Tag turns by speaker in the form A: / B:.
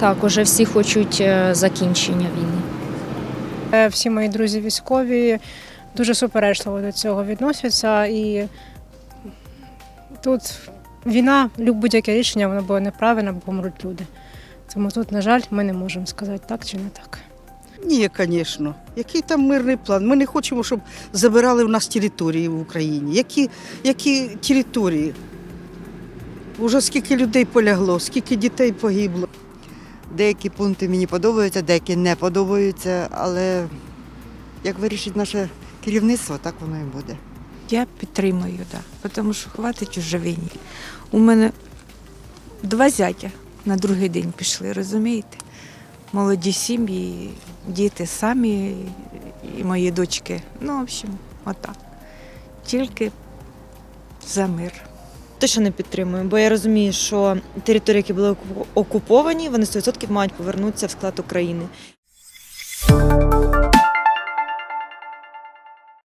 A: Так, уже всі хочуть е, закінчення війни.
B: Е, Всі мої друзі військові дуже суперечливо до цього відносяться. І тут війна, будь-яке рішення, воно було неправильно, бо помруть люди. Тому тут, на жаль, ми не можемо сказати так чи не так.
C: Ні, звісно. Який там мирний план? Ми не хочемо, щоб забирали в нас території в Україні. Які, які території? Уже скільки людей полягло, скільки дітей погибло.
D: Деякі пункти мені подобаються, деякі не подобаються, але як вирішить наше керівництво, так воно і буде.
E: Я підтримую, так. Тому що хватить уже війні. У мене два зятя на другий день пішли, розумієте? Молоді сім'ї, діти самі і мої дочки. Ну, в общем, отак. Тільки за мир.
F: Точно не підтримую, бо я розумію, що території, які були окуповані, вони 100% мають повернутися в склад України.